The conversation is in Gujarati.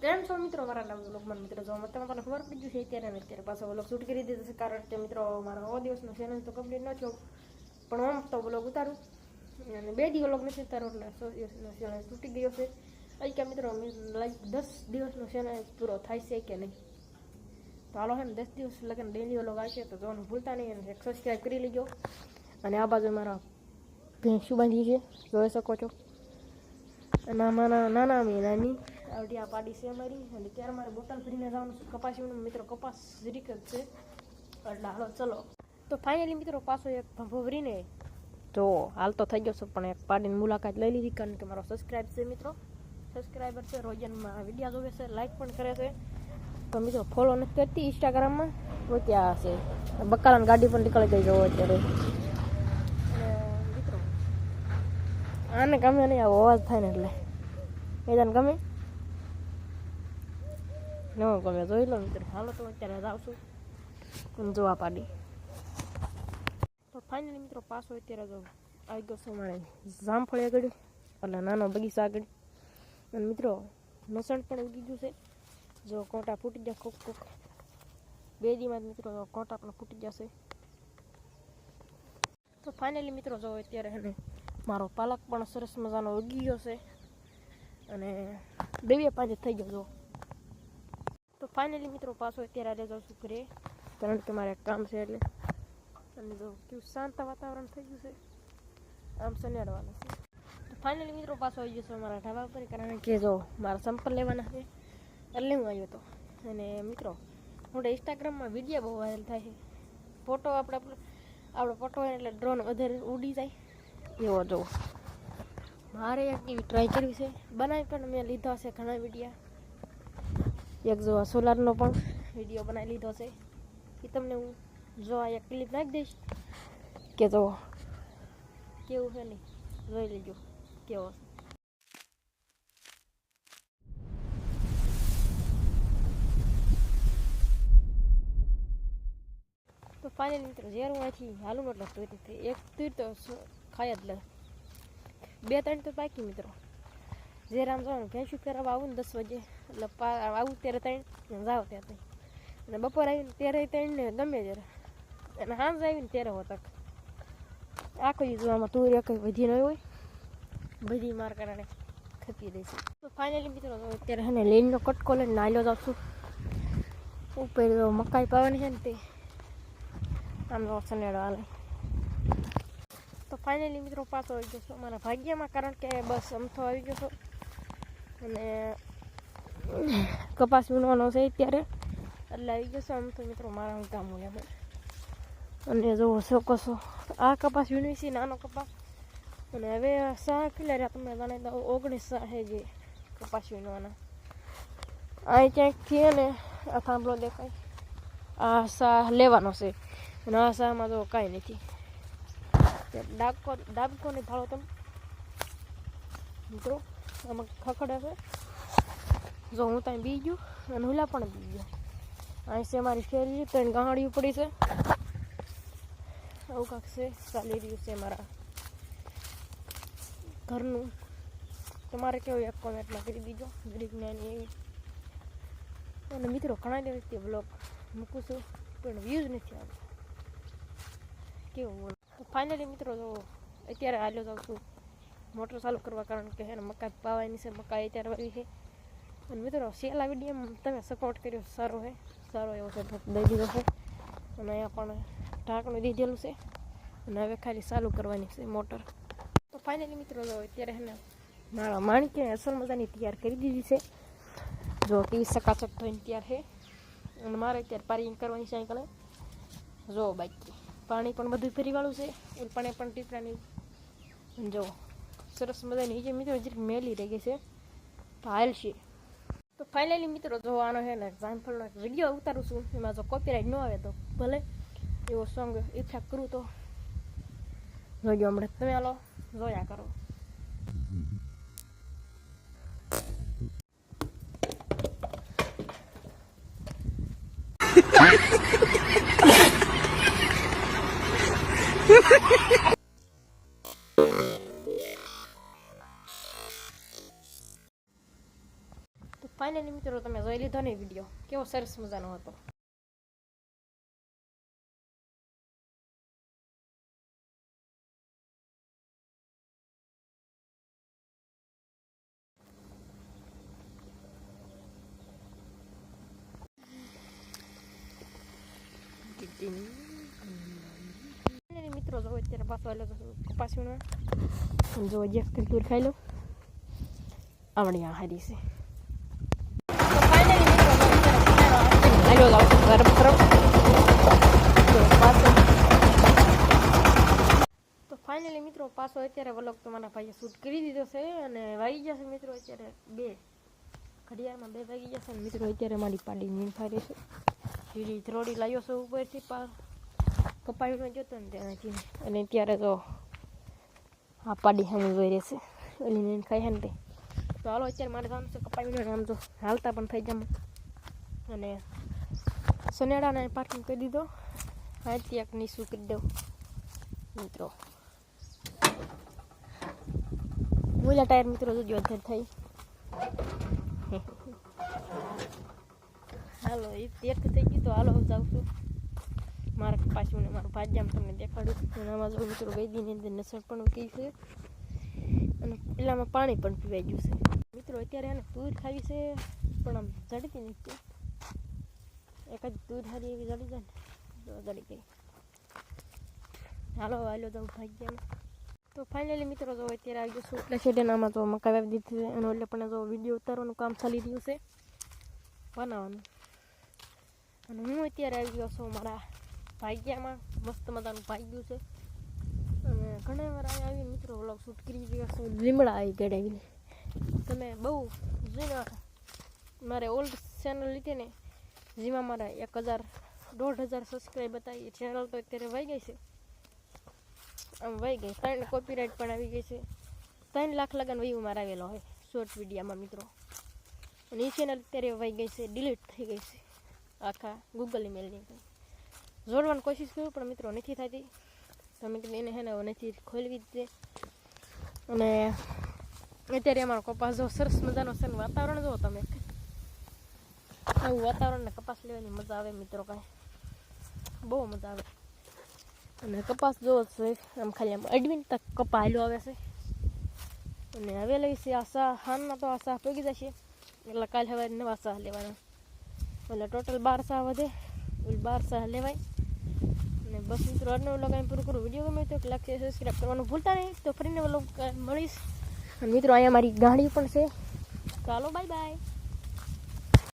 કેમ છો મિત્રો મારા નામ લોકમાન મિત્રો જો તમે તમને ખબર પડી છે અત્યારે ને અત્યારે પાછો વ્લોગ શૂટ કરી દીધો છે કારણ કે મિત્રો મારા નવો દિવસનો ચેનલ તો કમ્પ્લીટ ન થયો પણ હું તો વ્લોગ ઉતારું અને બે દિવસ વ્લોગ નથી ઉતારો એટલે સો દિવસનો ચેનલ તૂટી ગયો છે અહીં કે મિત્રો લાઈક દસ દિવસનો ચેનલ પૂરો થાય છે કે નહીં તો હાલો હે ને દસ દિવસ લગન ડેલી વ્લોગ આવશે તો જોવાનું ભૂલતા નહીં અને એક સબસ્ક્રાઈબ કરી લેજો અને આ બાજુ મારા ભેંસું બાંધી છે જોઈ શકો છો અને આમાંના નાના મેં નાની આવડી આ પાડી છે અમારી. અને ત્યારે મારે બોટલ ભરીને જવાનું છે. કપાસ મિત્રો, કપાસ જરીક જ છે. એટલે હાલો, ચલો. તો ફાઇનલી મિત્રો પાછો એક ભંભો ભરીને તો હાલ તો થઈ ગયો છે, પણ એક પાડીની મુલાકાત લઈ લીધી, કારણ કે મારો સબસ્ક્રાઈબ છે મિત્રો. સબસ્ક્રાઈબર છે, રોજનમાં વિડીયા જોવે છે લાઈક પણ કરે છે. તો મિત્રો ફોલો નથી કરતી ઇન્સ્ટાગ્રામમાં તો ત્યાં હશે બકાલાની ગાડી પણ નીકળી ગઈ જવો અત્યારે. મિત્રો, આને ગમે નહીં આવો, અવાજ થાય ને એટલે. એ તને ગમે. ન ગમે જોઈ લો મિત્રો હાલો તો અત્યારે અને જોવા પાડી તો ફાઇનલી મિત્રો પાછો અત્યારે જો આવી ગયો છે મારે જામફળી આગળ એટલે નાનો બગીચા આગળ અને મિત્રો લસણ પણ ઉગી ગયું છે જો કોટા ફૂટી જાય કોક કોક બે દીમાં મિત્રો કોટા પણ ફૂટી જશે તો ફાઇનલી મિત્રો જો અત્યારે હે ને મારો પાલક પણ સરસ મજાનો ઉગી ગયો છે અને બે બે પાંચ થઈ ગયો જો તો ફાઇનલી મિત્રો પાછો અત્યારે આજે જાઉં છું ઘરે કારણ કે મારે કામ છે એટલે અને જો કેવું શાંત વાતાવરણ થઈ ગયું છે આમ શનિવારવાનું છે તો ફાઇનલી મિત્રો પાછો આવી ગયો છે મારા ઢાબા પર કારણ કે જો મારા સંપલ લેવાના છે એટલે હું આવ્યો હતો અને મિત્રો હું ઇન્સ્ટાગ્રામમાં વીડિયો બહુ વાયરલ થાય છે ફોટો આપણે આપણો આપણો ફોટો હોય એટલે ડ્રોન વધારે ઉડી જાય એવો જો મારે એક એવી ટ્રાય કરવી છે બનાવી પણ મેં લીધા છે ઘણા વિડીયા એક જો સોલારનો પણ વીડિયો બનાવી લીધો છે. એ તમને હું જો આ એક ક્લિપ નાખી દઈશ. કે જો કેવું છે નહીં જોઈ લેજો, કેવો તો ફાઇનલ મિત્રો, જ્યારે હું અહીંથી હાલું, મતલબ એક તીર તો ખાઈ જ લે. બે ત્રણ તો પાકી મિત્રો. જ્યારે રામ જવાનું ભેંસું ફેરવવા આવું ને દસ વાગે. એટલે પા, આવું ત્યારે ત્રણ જાઓ ત્યાં ત્રણ અને બપોર આવીને ત્યારે ત્રણ ગમે ત્યારે. અને સાંજ આવીને ત્યારે હોતક આખો. દિવસ આમાં તુર એક વધી ન હોય. બધી માર કારણે ખપી દે છે તો ફાઇનલી મિત્રો, તો અત્યારે હે ને લીનનો કટકો લઈને નાલ્યો જાઉં છું. ઉપર તો મકાઈ પાવાની છે ને તે. આમ તો સનેડો હાલે. તો ફાઇનલી મિત્રો પાછો આવી ગયો છું. અમારા ભાગ્યમાં, કારણ કે બસ અમથો આવી ગયો છું. અને કપાસ વીણવાનો છે અત્યારે. એટલે આવી ગયો છે આમ તો મિત્રો મારા કામ હોય આપણે અને જો શકો કશો આ કપાસ વીણવી છે, નાનો કપાસ. અને હવે સા રહ્યા તમે જાણે તો ઓગણીસ સા છે જે કપાસ વીણવાના. અહીં ક્યાંકથી ને, આ થાંભલો દેખાય. આ સા લેવાનો છે. અને આ સામાં તો કાંઈ નથી. ડાબકો ડાબકો નહીં ફાળો તમે. મિત્રો આમાં ખખડે છે. જો હું ત્યાં બી ગયું અને હુલા પણ બી ગયો. અહીં છે મારી શેરી ત્રણ ગાંડી પડી છે. આવું કાંક છે, ચાલી રહ્યું છે મારા ઘરનું. તમારે કેવું એક કોમેન્ટમાં કરી દીજો દરેક જ્ઞાની એવી. અને મિત્રો, ઘણા દિવસથી બ્લોગ મૂકું છું, પણ વ્યૂઝ નથી આવતો. કેવું ફાઇનલી મિત્રો તો અત્યારે હાલ્યો જાઉં છું. મોટર ચાલુ કરવા કારણ કે એને મકાઈ પાવાની છે મકાઈ અત્યારે વાવી છે અને મિત્રો છેલ્લા વિડીયોમાં તમે સપોર્ટ કર્યો સારો છે સારો એવો સપોર્ટ દઈ દીધો છે અને અહીંયા પણ ઢાંકણું દીધેલું છે। અને હવે ખાલી ચાલુ કરવાની છે મોટર. તો ફાઇનલી મિત્રો તો અત્યારે છે ને, મારા માણકે અસલ મજાની તૈયાર કરી દીધી છે. જો કેવી સકાચક થઈને તૈયાર છે. અને મારે અત્યારે પાર્કિંગ કરવાની સાયકલે જો બાકી, પાણી પણ બધું ફરી વાળું છે. એ પાણી પણ ટીપરાની જો સરસ મજાની જે મિત્રો જરીક મેલી રહી ગઈ છે તો છે તો ફાઇનલી મિત્રો જોવાનો છે ને એક્ઝામ્પલનો એક વીડિયો ઉતારું છું એમાં જો કોપીરાઇટ ન આવે તો ભલે એવો સોંગ ઈચ્છા કરું તો જોજો હમણાં તમે હાલો જોયા કરો તો ફાઇનલી મિત્રો તમે જોઈ લીધો ને વીડિયો કેવો સરસ મજાનો હતો Finally મિત્રો જો અત્યારે પાછો આવેલો તો કપાસ વીણવા જો જેક તુર ખાઈ લો આવડી આ હારી છે અત્યારે જાવ છું તો પાછો તો ફાઇનલી મિત્રો, પાછો અત્યારે વલોગ તમારા ભાઈએ શૂટ કરી દીધો છે અને વાગી જશે મિત્રો અત્યારે બે. ઘડિયાળમાં બે વાગી જશે ને મિત્રો અત્યારે મારી પાડી નીંદ ફારી છે. સીડી ત્રોડી લાવ્યો છે ઉપરથી પા કપાવીનો જોતો ને ત્યાંથી. અને ત્યારે તો આ પાડી સામે જોઈ રહેશે ઓલી નીંદ ખાઈ ને તે. તો હાલો, અત્યારે મારે સામે છે કપાવીનો આમ તો હાલતા પણ થઈ જામ. અને સનેડાને પાર્કિંગ કરી દીધો અહીંથી એક નીસું કરી દઉં મિત્રો મુલા ટાયર મિત્રો જોજો અધર થઈ હાલો એ એક થઈ ગયું તો હાલો જાઉં છું મારા પાછું ને મારું ભાજ્યામ તમને દેખાડું આમાં જો મિત્રો વેદીની અંદર નસણ પણ ઉકી છે અને પેલામાં પાણી પણ પીવાઈ ગયું છે મિત્રો અત્યારે એને તૂર ખાવી છે પણ આમ જડતી નથી એકાદ દૂધ હારી એવી જડી જાય ને જડી ગઈ. હાલો હાલો, તો ગયા. તો ફાઇનલી મિત્રો, જો અત્યારે આવી ગયો એટલે એટલે શેડેનામાં તો મકા વાવી દીધી છે. એનો એટલે પણ જો વીડિયો ઉતારવાનું કામ ચાલી રહ્યું છે. બનાવવાનું. અને હું અત્યારે આવી ગયો છું મારા ભાગ્યામાં. મસ્ત મજાનું ભાગ્યું છે. અને ઘણા વાર આવીને મિત્રો વ્લોગ શૂટ કરી ગયા છું. લીમડા આવી ગઢાવીને તમે બહુ જૂના, મારે ઓલ્ડ ચેનલ લીધી ને જેમાં મારા એક હજાર, દોઢ હજાર સબસ્ક્રાઈબ હતા, એ ચેનલ તો અત્યારે વહી ગઈ છે. આમ વહી ગઈ. ત્રણ કોપીરાઇટ પણ આવી ગઈ છે. ત્રણ લાખ લગન વ્યૂ મારા આવેલો હોય શોર્ટ વિડીયામાં મિત્રો. અને એ ચેનલ અત્યારે વહી ગઈ છે ડિલીટ થઈ ગઈ છે. આખા ગૂગલ ઇમેલની જોડવાની કોશિશ કરું, પણ મિત્રો નથી થતી. તમે કીધું એને હે ને હવે નથી ખોલવી જ અને અત્યારે અમારો કપાસ જો સરસ મજાનો છે વાતાવરણ જુઓ તમે. આવું વાતાવરણ ને કપાસ લેવાની મજા આવે મિત્રો કાંઈ બહુ મજા આવે અને કપાસ જોવો છે આમ ખાલી આમ અડવીન તક કપા હાલ્યો આવે છે અને હવે લઈ છે આ સાહ હાલના તો આ સા પગી જશે એટલે કાલે હવે નવા સાહ લેવાના એટલે ટોટલ બાર સાહ વધે એટલે બાર સાહ લેવાય અને બસ મિત્રો આજનો વ્લોગ અહીં પૂરું કરું વીડિયો ગમે તો લાઈક શેર સબસ્ક્રાઈબ કરવાનું ભૂલતા નહીં તો ફરીને વ્લોગ મળીશ અને મિત્રો અહીંયા મારી ગાડી પણ છે ચાલો બાય બાય